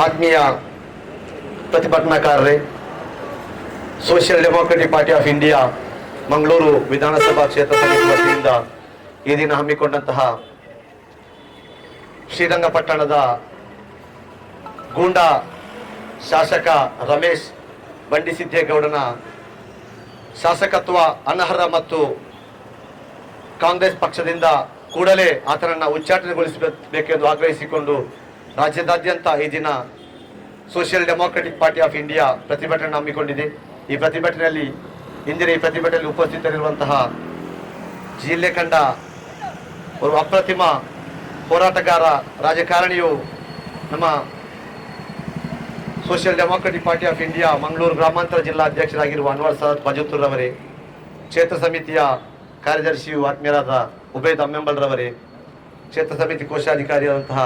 ಆತ್ಮೀಯ ಪ್ರತಿಭಟನಾಕಾರರೇ, social democratic party of India, Mangaluru ವಿಧಾನಸಭಾ ಕ್ಷೇತ್ರ ಸಮಿತಿ ಈ ದಿನ ಹಮ್ಮಿಕೊಂಡಂತಹ ಶ್ರೀರಂಗಪಟ್ಟಣದ ಗೂಂಡಾ ಶಾಸಕ ರಮೇಶ್ ಬಂಡಿಸಿದ್ದೇಗೌಡನ ಶಾಸಕತ್ವ ಅನರ್ಹ ಮತ್ತು ಕಾಂಗ್ರೆಸ್ ಪಕ್ಷದಿಂದ ಕೂಡಲೇ ಆತನನ್ನು ಉಚ್ಚಾಟನೆಗೊಳಿಸಬೇಕೆಂದು ಆಗ್ರಹಿಸಿಕೊಂಡು ರಾಜ್ಯದಾದ್ಯಂತ ಈ ದಿನ social democratic party of India ಪ್ರತಿಭಟನೆ ಹಮ್ಮಿಕೊಂಡಿದೆ. ಈ ಪ್ರತಿಭಟನೆಯಲ್ಲಿ, ಇಂದಿನ ಈ ಪ್ರತಿಭಟನೆಯಲ್ಲಿ ಉಪಸ್ಥಿತರಿರುವಂತಹ ಜಿಲ್ಲೆ ಕಂಡ ಅಪ್ರತಿಮ ಹೋರಾಟಗಾರ ರಾಜಕಾರಣಿಯು ನಮ್ಮ social democratic party of India Mangaluru ಗ್ರಾಮಾಂತರ ಜಿಲ್ಲಾ ಅಧ್ಯಕ್ಷರಾಗಿರುವ ಅನ್ವರ್ ಬಜುತ್ತೂರ್ ರವರೇ, ಕ್ಷೇತ್ರ ಸಮಿತಿಯ ಕಾರ್ಯದರ್ಶಿಯು ಆತ್ಮೀಯರಾದ ಉಬೇದ್ ಅಮ್ಮೆಂಬಲ್ ರವರೇ ಕ್ಷೇತ್ರ ಸಮಿತಿ ಕೋಶಾಧಿಕಾರಿಯಾದಂತಹ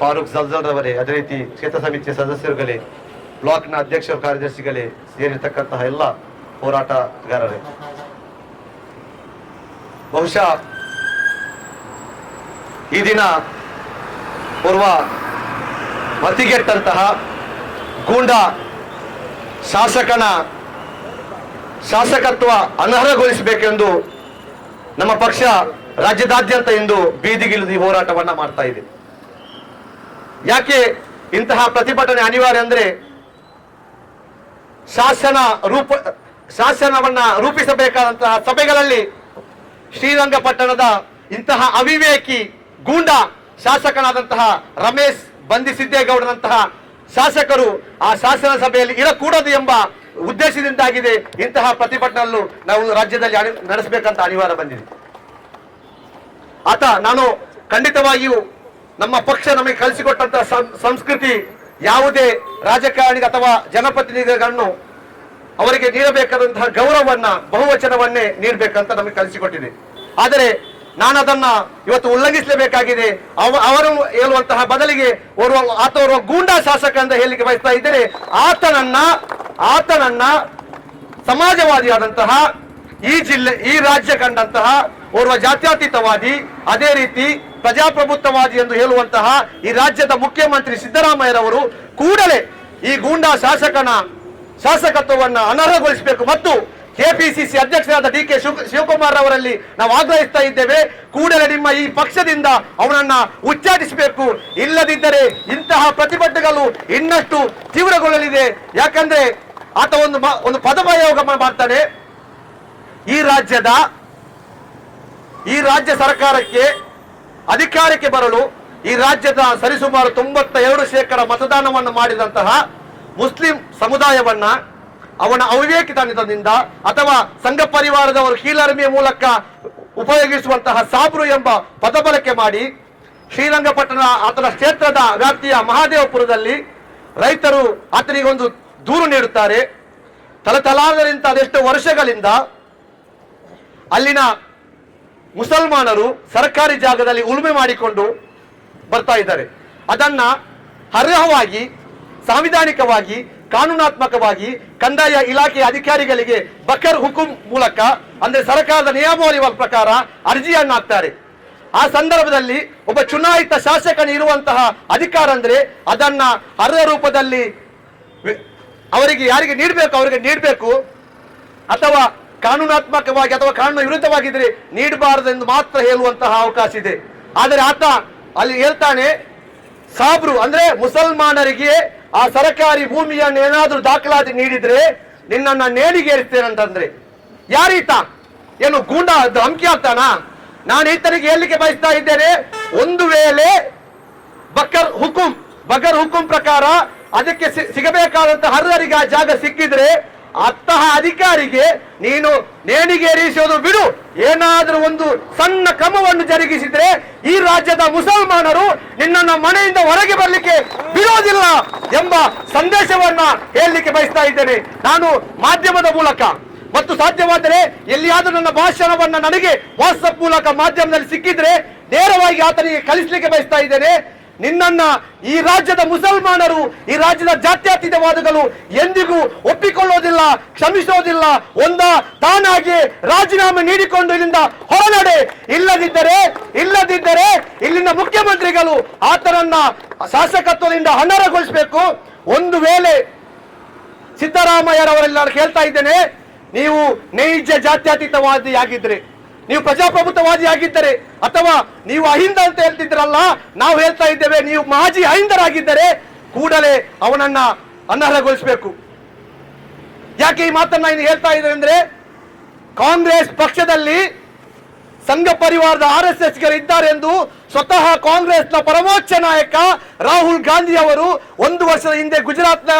ಫಾರೂಕ್ ಜಲ್ಜಲ್ ರವರೇ, ಅದೇ ರೀತಿ ಕ್ಷೇತ್ರ ಸಮಿತಿಯ ಸದಸ್ಯರುಗಳೇ, ಬ್ಲಾಕ್ನ ಅಧ್ಯಕ್ಷ ಕಾರ್ಯದರ್ಶಿಗಳೇ ಸೇರಿರ್ತಕ್ಕಂತಹ ಎಲ್ಲ ಹೋರಾಟಗಾರರೇ. ಬಹುಶಃ ಈ ದಿನ ಪೂರ್ವ ಮತಿಗೆಟ್ಟಂತಹ ಗೂಂಡ ಶಾಸಕನ ಶಾಸಕತ್ವ ಅನರ್ಹಗೊಳಿಸಬೇಕೆಂದು ನಮ್ಮ ಪಕ್ಷ ರಾಜ್ಯದಾದ್ಯಂತ ಇಂದು ಬೀದಿಗಿಳಿದು ಹೋರಾಟವನ್ನ ಮಾಡ್ತಾ ಇದೆ. ಯಾಕೆ ಇಂತಹ ಪ್ರತಿಭಟನೆ ಅನಿವಾರ್ಯ ಅಂದ್ರೆ ಶಾಸನ ರೂಪ, ಶಾಸನವನ್ನ ರೂಪಿಸಬೇಕಾದಂತಹ ಸಭೆಗಳಲ್ಲಿ ಶ್ರೀರಂಗಪಟ್ಟಣದ ಇಂತಹ ಅವಿವೇಕಿ ಗೂಂಡ ಶಾಸಕನಾದಂತಹ ರಮೇಶ್ ಬಂಧಿಸಿದ್ದೇಗೌಡರಂತಹ ಶಾಸಕರು ಆ ಶಾಸನ ಸಭೆಯಲ್ಲಿ ಇರಕೂಡದು ಎಂಬ ಉದ್ದೇಶದಿಂದಾಗಿದೆ ಇಂತಹ ಪ್ರತಿಭಟನೆಯನ್ನು ನಾವು ರಾಜ್ಯದಲ್ಲಿ ನಡೆಸಬೇಕಂತ ಅನಿವಾರ್ಯ ಬಂದಿದೆ. ಆತ ನಾನು ಖಂಡಿತವಾಗಿಯೂ ನಮ್ಮ ಪಕ್ಷ ನಮಗೆ ಕಲಿಸಿಕೊಟ್ಟಂತಹ ಸಂಸ್ಕೃತಿ ಯಾವುದೇ ರಾಜಕಾರಣಿ ಅಥವಾ ಜನಪ್ರತಿನಿಧಿಗಳನ್ನು ಅವರಿಗೆ ನೀಡಬೇಕಾದಂತಹ ಗೌರವವನ್ನ, ಬಹುವಚನವನ್ನೇ ನೀಡಬೇಕಂತ ನಮಗೆ ಕಲಿಸಿಕೊಟ್ಟಿದೆ ಆದರೆ ನಾನು ಅದನ್ನ ಇವತ್ತು ಉಲ್ಲಂಘಿಸಲೇಬೇಕಾಗಿದೆ. ಅವ, ಅವರು ಹೇಳುವಂತಹ ಬದಲಿಗೆ ಓರ್ವ ಆತ ಓರ್ವ ಗೂಂಡಾ ಶಾಸಕ ಅಂತ ಹೇಳಲಿಕ್ಕೆ ಬಯಸ್ತಾ ಇದ್ದರೆ ಆತನನ್ನ ಆತನನ್ನ ಸಮಾಜವಾದಿಯಾದಂತಹ ಈ ಜಿಲ್ಲೆ, ಈ ರಾಜ್ಯ ಕಂಡಂತಹ ಓರ್ವ ಜಾತ್ಯತೀತವಾದಿ, ಅದೇ ರೀತಿ ಪ್ರಜಾಪ್ರಭುತ್ವವಾದಿ ಎಂದು ಹೇಳುವಂತಹ ಈ ರಾಜ್ಯದ ಮುಖ್ಯಮಂತ್ರಿ ಸಿದ್ದರಾಮಯ್ಯರವರು ಕೂಡಲೇ ಈ ಗೂಂಡಾ ಶಾಸಕನ ಶಾಸಕತ್ವವನ್ನ ಅನರ್ಹಗೊಳಿಸಬೇಕು ಮತ್ತು ಕೆಪಿಸಿಸಿ ಅಧ್ಯಕ್ಷರಾದ ಡಿ ಕೆ ಶಿವ, ಶಿವಕುಮಾರ್ ಅವರಲ್ಲಿ ನಾವು ಆಗ್ರಹಿಸ್ತಾ ಇದ್ದೇವೆ. ಕೂಡಲೇ ನಿಮ್ಮ ಈ ಪಕ್ಷದಿಂದ ಅವನನ್ನ ಉಚ್ಚಾಟಿಸಬೇಕು. ಇಲ್ಲದಿದ್ದರೆ ಇಂತಹ ಪ್ರತಿಭಟನೆಗಳು ಇನ್ನಷ್ಟು ತೀವ್ರಗೊಳ್ಳಲಿದೆ. ಯಾಕಂದ್ರೆ ಆತ ಒಂದು ಒಂದು ಪದಪ್ರಯೋಗ ಮಾಡ್ತಾನೆ. ಈ ರಾಜ್ಯದ, ಈ ರಾಜ್ಯ ಸರ್ಕಾರಕ್ಕೆ ಅಧಿಕಾರಕ್ಕೆ ಬರಲು ಈ ರಾಜ್ಯದ ಸರಿಸುಮಾರು ತೊಂಬತ್ತ ಎರಡು ಶೇಕಡ ಮತದಾನವನ್ನು ಮಾಡಿದಂತಹ ಮುಸ್ಲಿಂ ಸಮುದಾಯವನ್ನ ಅವನ ಅವಿವೇಕಿತನದಿಂದ ಅಥವಾ ಸಂಘ ಪರಿವಾರದವರು ಕೀಳರಿಮೆಯ ಮೂಲಕ ಉಪಯೋಗಿಸುವಂತಹ ಸಾಬ್ರು ಎಂಬ ಪದಬಳಕೆ ಮಾಡಿ ಶ್ರೀರಂಗಪಟ್ಟಣ ಆತನ ಕ್ಷೇತ್ರದ ವ್ಯಾಪ್ತಿಯ ಮಹಾದೇವಪುರದಲ್ಲಿ ರೈತರು ಆತನಿಗೊಂದು ದೂರು ನೀಡುತ್ತಾರೆ. ತಲತಲಾದರಿಂದ ಅದೆಷ್ಟು ವರ್ಷಗಳಿಂದ ಅಲ್ಲಿನ ಮುಸಲ್ಮಾನರು ಸರ್ಕಾರಿ ಜಾಗದಲ್ಲಿ ಉಳುಮೆ ಮಾಡಿಕೊಂಡು ಬರ್ತಾ ಇದ್ದಾರೆ. ಅದನ್ನ ಅರ್ಹವಾಗಿ, ಸಾಂವಿಧಾನಿಕವಾಗಿ, ಕಾನೂನಾತ್ಮಕವಾಗಿ, ಕಂದಾಯ ಇಲಾಖೆಯ ಅಧಿಕಾರಿಗಳಿಗೆ ಬಕರ್ ಹುಕುಂ ಮೂಲಕ, ಅಂದ್ರೆ ಸರ್ಕಾರದ ನಿಯಮಾವಳಿ ಪ್ರಕಾರ ಅರ್ಜಿಯನ್ನ ಹಾಕ್ತಾರೆ ಆ ಸಂದರ್ಭದಲ್ಲಿ ಒಬ್ಬ ಚುನಾಯಿತ ಶಾಸಕನ ಇರುವಂತಹ ಅಧಿಕಾರ ಅಂದ್ರೆ ಅದನ್ನ ಅರ್ಹ ರೂಪದಲ್ಲಿ ಅವರಿಗೆ ಯಾರಿಗೆ ನೀಡಬೇಕು, ಅವರಿಗೆ ನೀಡಬೇಕು ಅಥವಾ ಕಾನೂನಾತ್ಮಕವಾಗಿ ಅಥವಾ ಕಾನೂನು ವಿರುದ್ಧವಾಗಿದ್ರೆ ನೀಡಬಾರದೆಂದು ಮಾತ್ರ ಹೇಳುವಂತಹ ಅವಕಾಶ ಇದೆ. ಆದರೆ ಆತ ಅಲ್ಲಿ ಹೇಳ್ತಾನೆ, ಸಾಬ್ರು, ಅಂದ್ರೆ ಮುಸಲ್ಮಾನರಿಗೆ ಆ ಸರಕಾರಿ ಭೂಮಿಯನ್ನು ಏನಾದರೂ ದಾಖಲಾತಿ ನೀಡಿದ್ರೆ ನಿನ್ನನ್ನ ನೇಣಿಗೇರಿಸ್ತೇನಂತಂದ್ರೆ ಯಾರೀತ? ಏನು ಗೂಂಡ, ಧಮಕಿ ಆಗ್ತಾನ? ನಾನು ಈತನಿಗೆ ಹೇಳಲಿಕ್ಕೆ ಬಯಸ್ತಾ ಇದ್ದೇನೆ, ಒಂದು ವೇಳೆ ಬಕರ್ ಹುಕುಂ ಬಕರ್ ಹುಕುಂ ಪ್ರಕಾರ ಅದಕ್ಕೆ ಸಿಗಬೇಕಾದಂತಹ ಅರ್ಹರಿಗೆ ಆ ಜಾಗ ಸಿಕ್ಕಿದ್ರೆ ಅಂತಹ ಅಧಿಕಾರಿಗೆ ನೀನು ನೇಣಿಗೇರಿಸೋದು ಬಿಡು. ಏನಾದರೂ ಒಂದು ಸಣ್ಣ ಕ್ರಮವನ್ನು ಜರುಗಿಸಿದ್ರೆ ಈ ರಾಜ್ಯದ ಮುಸಲ್ಮಾನರು ನಿನ್ನನ್ನು ಮನೆಯಿಂದ ಹೊರಗೆ ಬರಲಿಕ್ಕೆ ಬಿಡೋದಿಲ್ಲ ಎಂಬ ಸಂದೇಶವನ್ನ ಹೇಳಲಿಕ್ಕೆ ಬಯಸ್ತಾ ಇದ್ದೇನೆ. ನಾನು ಮಾಧ್ಯಮದ ಮೂಲಕ. ಮತ್ತು ಸಾಧ್ಯವಾದರೆ ಎಲ್ಲಿಯಾದರೂ ನನ್ನ ಭಾಷಣವನ್ನ ನನಗೆ ವಾಟ್ಸಪ್ ಮೂಲಕ ಮಾಧ್ಯಮದಲ್ಲಿ ಸಿಕ್ಕಿದ್ರೆ ನೇರವಾಗಿ ಆತನಿಗೆ ಕಲಿಸಲಿಕ್ಕೆ ಬಯಸ್ತಾ ಇದ್ದೇನೆ. ನಿನ್ನನ್ನ ಈ ರಾಜ್ಯದ ಮುಸಲ್ಮಾನರು, ಈ ರಾಜ್ಯದ ಜಾತ್ಯತೀತವಾದಗಳು ಎಂದಿಗೂ ಒಪ್ಪಿಕೊಳ್ಳೋದಿಲ್ಲ, ಕ್ಷಮಿಸೋದಿಲ್ಲ. ಒಂದ, ತಾನಾಗಿ ರಾಜೀನಾಮೆ ನೀಡಿಕೊಂಡು ಇಲ್ಲಿಂದ ಹೊರನಡೆ ಇಲ್ಲದಿದ್ದರೆ ಇಲ್ಲದಿದ್ದರೆ ಇಲ್ಲಿನ ಮುಖ್ಯಮಂತ್ರಿಗಳು ಆತನನ್ನ ಶಾಸಕತ್ವದಿಂದ ಅನರ್ಹಗೊಳಿಸಬೇಕು. ಒಂದು ವೇಳೆ ಸಿದ್ದರಾಮಯ್ಯರವರೆಲ್ಲ ನಾನು ಕೇಳ್ತಾ ಇದ್ದೇನೆ, ನೀವು ನೈಜ ಜಾತ್ಯತೀತವಾದಿ ಆಗಿದ್ರೆ ನೀವು ಪ್ರಜಾಪ್ರಭುತ್ವವಾದಿ ಆಗಿದ್ದರೆ ಅಥವಾ ನೀವು ಅಹಿಂದ ಅಂತ ಹೇಳ್ತಿದ್ರಲ್ಲ, ನಾವು ಹೇಳ್ತಾ ಇದ್ದೇವೆ, ನೀವು ಮಾಜಿ ಅಹಿಂದರಾಗಿದ್ದರೆ ಕೂಡಲೇ ಅವನನ್ನ ಅನರ್ಹಗೊಳಿಸಬೇಕು. ಯಾಕೆ ಈ ಮಾತನ್ನ ಇನ್ನು ಹೇಳ್ತಾ ಇದ್ದೇವೆ ಅಂದ್ರೆ, ಕಾಂಗ್ರೆಸ್ ಪಕ್ಷದಲ್ಲಿ ಸಂಘ ಪರಿವಾರದ ಆರ್ ಎಸ್ ಎಸ್ ಇದ್ದಾರೆ ಎಂದು ಸ್ವತಃ ಕಾಂಗ್ರೆಸ್ನ ಪರಮೋಚ್ಚ ನಾಯಕ ರಾಹುಲ್ ಗಾಂಧಿ ಅವರು ಒಂದು ವರ್ಷದ ಹಿಂದೆ ಗುಜರಾತ್ನ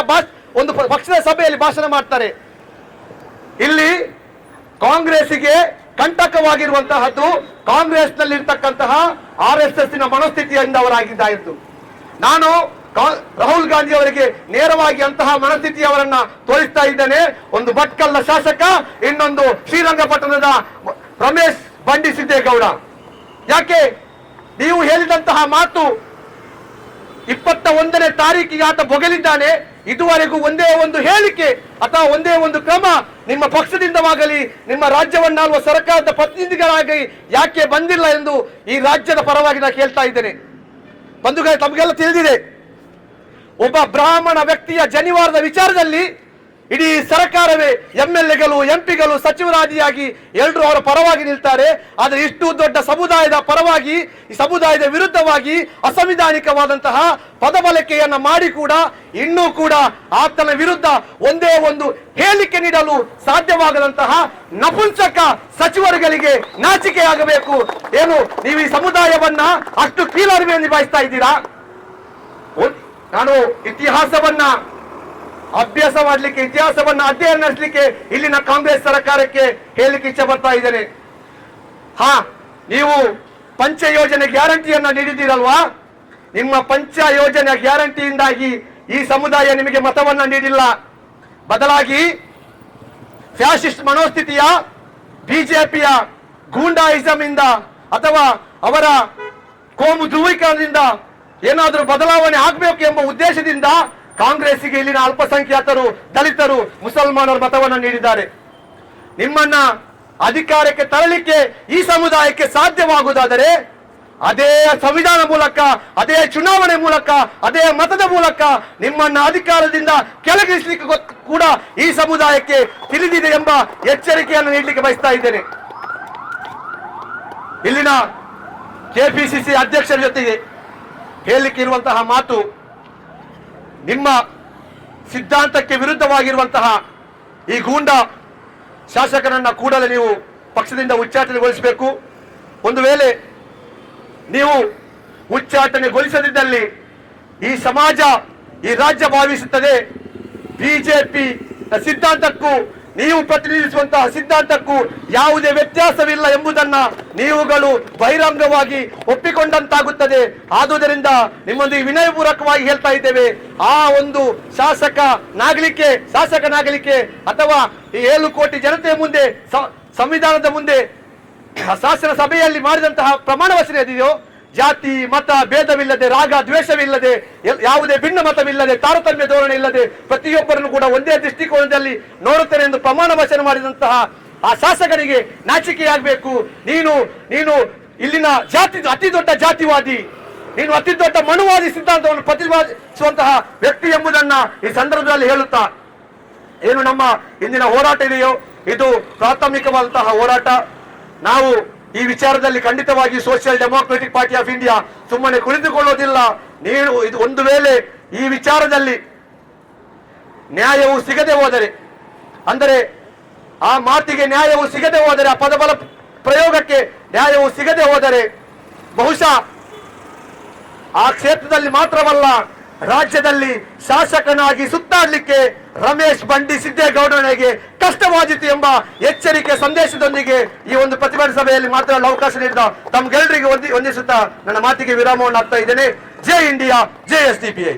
ಒಂದು ಪಕ್ಷದ ಸಭೆಯಲ್ಲಿ ಭಾಷಣ ಮಾಡ್ತಾರೆ. ಇಲ್ಲಿ ಕಾಂಗ್ರೆಸ್ಸಿಗೆ ಕಂಟಕವಾಗಿರುವಂತಹದ್ದು ಕಾಂಗ್ರೆಸ್ನಲ್ಲಿ ಇರ್ತಕ್ಕಂತಹ ಆರ್ ಎಸ್ ಎಸ್ ಮನಸ್ಥಿತಿಯಿಂದ ಅವರಾಗಿದ್ದಾಯಿತು ನಾನು ಕಾ- ರಾಹುಲ್ ಗಾಂಧಿ ಅವರಿಗೆ ನೇರವಾಗಿ ಅಂತಹ ಮನಸ್ಥಿತಿ ಅವರನ್ನ ತೋರಿಸ್ತಾ ಇದ್ದೇನೆ. ಒಂದು ಭಟ್ಕಲ್ನ ಶಾಸಕ, ಇನ್ನೊಂದು ಶ್ರೀರಂಗಪಟ್ಟಣದ ರಮೇಶ್ ಬಂಡಿ ಸಿದ್ದೇಗೌಡ. ಯಾಕೆ? ನೀವು ಹೇಳಿದಂತಹ ಮಾತು ಇಪ್ಪತ್ತ ಒಂದನೇ ತಾರೀಕಿಗೆ ಆತ ಬೊಗಲಿದ್ದಾನೆ. ಇದುವರೆಗೂ ಒಂದೇ ಒಂದು ಹೇಳಿಕೆ ಅಥವಾ ಒಂದೇ ಒಂದು ಕ್ರಮ ನಿಮ್ಮ ಪಕ್ಷದಿಂದವಾಗಲಿ, ನಿಮ್ಮ ರಾಜ್ಯವನ್ನಾಗುವ ಸರ್ಕಾರದ ಪ್ರತಿನಿಧಿಗಳಾಗಿ ಯಾಕೆ ಬಂದಿಲ್ಲ ಎಂದು ಈ ರಾಜ್ಯದ ಪರವಾಗಿ ನಾನು ಕೇಳ್ತಾ ಇದ್ದೇನೆ. ಬಂಧುಗಳೇ, ತಮಗೆಲ್ಲ ತಿಳಿದಿದೆ. ಒಬ್ಬ ಬ್ರಾಹ್ಮಣ ವ್ಯಕ್ತಿಯ ಜನಿವಾರದ ವಿಚಾರದಲ್ಲಿ ಇಡೀ ಸರ್ಕಾರವೇ ಎಂ ಎಲ್ ಎಗಳು ಎಂಪಿಗಳು ಸಚಿವರಾದಿಯಾಗಿ ಎಲ್ಲರೂ ಅವರ ಪರವಾಗಿ ನಿಲ್ತಾರೆ. ಆದರೆ ಇಷ್ಟು ದೊಡ್ಡ ಸಮುದಾಯದ ಪರವಾಗಿ, ಈ ಸಮುದಾಯದ ವಿರುದ್ಧವಾಗಿ ಅಸಂವಿಧಾನಿಕವಾದಂತಹ ಪದಬಳಕೆಯನ್ನು ಮಾಡಿ ಕೂಡ ಇನ್ನೂ ಕೂಡ ಆತನ ವಿರುದ್ಧ ಒಂದೇ ಒಂದು ಹೇಳಿಕೆ ನೀಡಲು ಸಾಧ್ಯವಾಗದಂತಹ ನಪುಂಸಕ ಸಚಿವರುಗಳಿಗೆ ನಾಚಿಕೆಯಾಗಬೇಕು. ಏನು, ನೀವು ಈ ಸಮುದಾಯವನ್ನ ಅಷ್ಟು ಕೀಳರಿಮೆ ನಿಭಾಯಿಸ್ತಾ ಇದ್ದೀರಾ? ನಾನು ಇತಿಹಾಸವನ್ನ ಅಭ್ಯಾಸ ಮಾಡಲಿಕ್ಕೆ, ಇತಿಹಾಸವನ್ನು ಅಧ್ಯಯನ ನಡೆಸಲಿಕ್ಕೆ ಇಲ್ಲಿನ ಕಾಂಗ್ರೆಸ್ ಸರ್ಕಾರಕ್ಕೆ ಹೇಳಲಿಕ್ಕೆ ಇಚ್ಛೆ ಬರ್ತಾ ಇದ್ದೇನೆ. ಹಾ, ನೀವು ಪಂಚ ಯೋಜನೆ ಗ್ಯಾರಂಟಿಯನ್ನ ನೀಡಿದ್ದೀರಲ್ವಾ? ನಿಮ್ಮ ಪಂಚ ಯೋಜನೆ ಗ್ಯಾರಂಟಿಯಿಂದಾಗಿ ಈ ಸಮುದಾಯ ನಿಮಗೆ ಮತವನ್ನ ನೀಡಿಲ್ಲ. ಬದಲಾಗಿ ಫ್ಯಾಸಿಸ್ಟ್ ಮನೋಸ್ಥಿತಿಯ, ಬಿಜೆಪಿಯ ಗೂಂಡಾಯಿಸಮ್ ಇಂದ ಅಥವಾ ಅವರ ಕೋಮು ಧ್ರುವೀಕರಣದಿಂದ ಏನಾದರೂ ಬದಲಾವಣೆ ಆಗಬೇಕು ಎಂಬ ಉದ್ದೇಶದಿಂದ ಕಾಂಗ್ರೆಸ್ಸಿಗೆ ಇಲ್ಲಿನ ಅಲ್ಪಸಂಖ್ಯಾತರು, ದಲಿತರು, ಮುಸಲ್ಮಾನರು ಮತವನ್ನು ನೀಡಿದ್ದಾರೆ. ನಿಮ್ಮನ್ನ ಅಧಿಕಾರಕ್ಕೆ ತರಲಿಕ್ಕೆ ಈ ಸಮುದಾಯಕ್ಕೆ ಸಾಧ್ಯವಾಗುವುದಾದರೆ, ಅದೇ ಸಂವಿಧಾನ ಮೂಲಕ, ಅದೇ ಚುನಾವಣೆ ಮೂಲಕ, ಅದೇ ಮತದ ಮೂಲಕ ನಿಮ್ಮನ್ನ ಅಧಿಕಾರದಿಂದ ಕೆಳಗಿಳಿಸಲಿಕ್ಕೆ ಕೂಡ ಈ ಸಮುದಾಯಕ್ಕೆ ತಿಳಿದಿದೆ ಎಂಬ ಎಚ್ಚರಿಕೆಯನ್ನು ನೀಡಲಿಕ್ಕೆ ಬಯಸ್ತಾ ಇದ್ದೇನೆ. ಇಲ್ಲಿನ ಕೆಪಿಸಿಸಿ ಅಧ್ಯಕ್ಷರ ಜೊತೆಗೆ ಹೇಳಲಿಕ್ಕೆ ಇರುವಂತಹ ಮಾತು ನಿಮ್ಮ ಸಿದ್ಧಾಂತಕ್ಕೆ ವಿರುದ್ಧವಾಗಿರುವಂತಹ ಈ ಗೂಂಡ ಶಾಸಕರನ್ನ ಕೂಡಲೇ ನೀವು ಪಕ್ಷದಿಂದ ಉಚ್ಚಾಟನೆಗೊಳಿಸಬೇಕು. ಒಂದು ವೇಳೆ ನೀವು ಉಚ್ಚಾಟನೆಗೊಳಿಸದಿದ್ದಲ್ಲಿ ಈ ಸಮಾಜ, ಈ ರಾಜ್ಯ ಭಾವಿಸುತ್ತದೆ. ಬಿಜೆಪಿ ಸಿದ್ಧಾಂತಕ್ಕೂ ನೀವು ಪ್ರತಿನಿಧಿಸುವಂತಹ ಸಿದ್ಧಾಂತಕ್ಕೂ ಯಾವುದೇ ವ್ಯತ್ಯಾಸವಿಲ್ಲ ಎಂಬುದನ್ನ ನೀವುಗಳು ಬಹಿರಂಗವಾಗಿ ಒಪ್ಪಿಕೊಂಡಂತಾಗುತ್ತದೆ. ಆದುದರಿಂದ ನಿಮ್ಮೊಂದಿಗೆ ವಿನಯಪೂರ್ವಕವಾಗಿ ಹೇಳ್ತಾ ಇದ್ದೇವೆ. ಆ ಒಂದು ಶಾಸಕ ನಾಗಲಿಕೆ ಶಾಸಕನಾಗಲಿಕ್ಕೆ ಅಥವಾ ಈ ಏಳು ಕೋಟಿ ಜನತೆಯ ಮುಂದೆ ಸಂವಿಧಾನದ ಮುಂದೆ ಶಾಸನ ಸಭೆಯಲ್ಲಿ ಮಾಡಿದಂತಹ ಪ್ರಮಾಣ ವಚನ ಇದೆಯೋ ಜಾತಿ, ಮತ, ಭೇದವಿಲ್ಲದೆ, ರಾಗ, ದ್ವೇಷವಿಲ್ಲದೆ ಯಾವುದೇ ಭಿನ್ನ ಮತವಿಲ್ಲದೆ, ತಾರತಮ್ಯ ಧೋರಣೆ ಇಲ್ಲದೆ ಪ್ರತಿಯೊಬ್ಬರನ್ನು ಕೂಡ ಒಂದೇ ದೃಷ್ಟಿಕೋನದಲ್ಲಿ ನೋಡುತ್ತೇನೆ ಎಂದು ಪ್ರಮಾಣ ವಚನ ಮಾಡಿದಂತಹ ಆ ಶಾಸಕರಿಗೆ ನಾಚಿಕೆಯಾಗಬೇಕು. ನೀನು ನೀನು ಇಲ್ಲಿನ ಜಾತಿ, ಅತಿ ದೊಡ್ಡ ಜಾತಿವಾದಿ. ನೀನು ಅತಿ ದೊಡ್ಡ ಮನುವಾದಿ ಸಿದ್ಧಾಂತವನ್ನು ಪ್ರತಿಪಾದಿಸುವಂತಹ ವ್ಯಕ್ತಿ ಎಂಬುದನ್ನ ಈ ಸಂದರ್ಭದಲ್ಲಿ ಹೇಳುತ್ತಾ, ಏನು ನಮ್ಮ ಇಂದಿನ ಹೋರಾಟ ಇದೆಯೋ? ಇದು ಪ್ರಾಥಮಿಕವಾದಂತಹ ಹೋರಾಟ. ನಾವು ಈ ವಿಚಾರದಲ್ಲಿ ಖಂಡಿತವಾಗಿ social democratic party of India ಸುಮ್ಮನೆ ಕುಳಿತುಕೊಳ್ಳೋದಿಲ್ಲ. ನೀನು ಇದು ಒಂದು ವೇಳೆ ಈ ವಿಚಾರದಲ್ಲಿ ನ್ಯಾಯವು ಸಿಗದೆ ಹೋದರೆ, ಅಂದರೆ ಆ ಮಾತಿಗೆ ನ್ಯಾಯವು ಸಿಗದೆ ಹೋದರೆ, ಆ ಪದಬಲ ಪ್ರಯೋಗಕ್ಕೆ ನ್ಯಾಯವು ಸಿಗದೆ ಹೋದರೆ, ಬಹುಶಃ ಆ ಕ್ಷೇತ್ರದಲ್ಲಿ ಮಾತ್ರವಲ್ಲ ರಾಜ್ಯದಲ್ಲಿ ಶಾಸಕನಾಗಿ ಸುತ್ತಾಡ್ಲಿಕ್ಕೆ ರಮೇಶ್ ಬಂಡಿ ಸಿದ್ದೇಗೌಡನಿಗೆ ಕಷ್ಟವಾದಿತ್ತು ಎಂಬ ಎಚ್ಚರಿಕೆ ಸಂದೇಶದೊಂದಿಗೆ ಈ ಒಂದು ಪ್ರತಿಭಟನಾ ಸಭೆಯಲ್ಲಿ ಮಾತನಾಡಲು ಅವಕಾಶ ನೀಡಿದ ತಮ್ಗೆಲ್ಲರಿಗೂ ವಂದಿ ವಂದಿಸುತ್ತಾ ನನ್ನ ಮಾತಿಗೆ ವಿರಾಮವನ್ನು ಆಗ್ತಾ ಇದ್ದೇನೆ. ಜೈ ಇಂಡಿಯಾ, ಜೈ ಎಸ್ ಡಿ ಪಿ ಐ.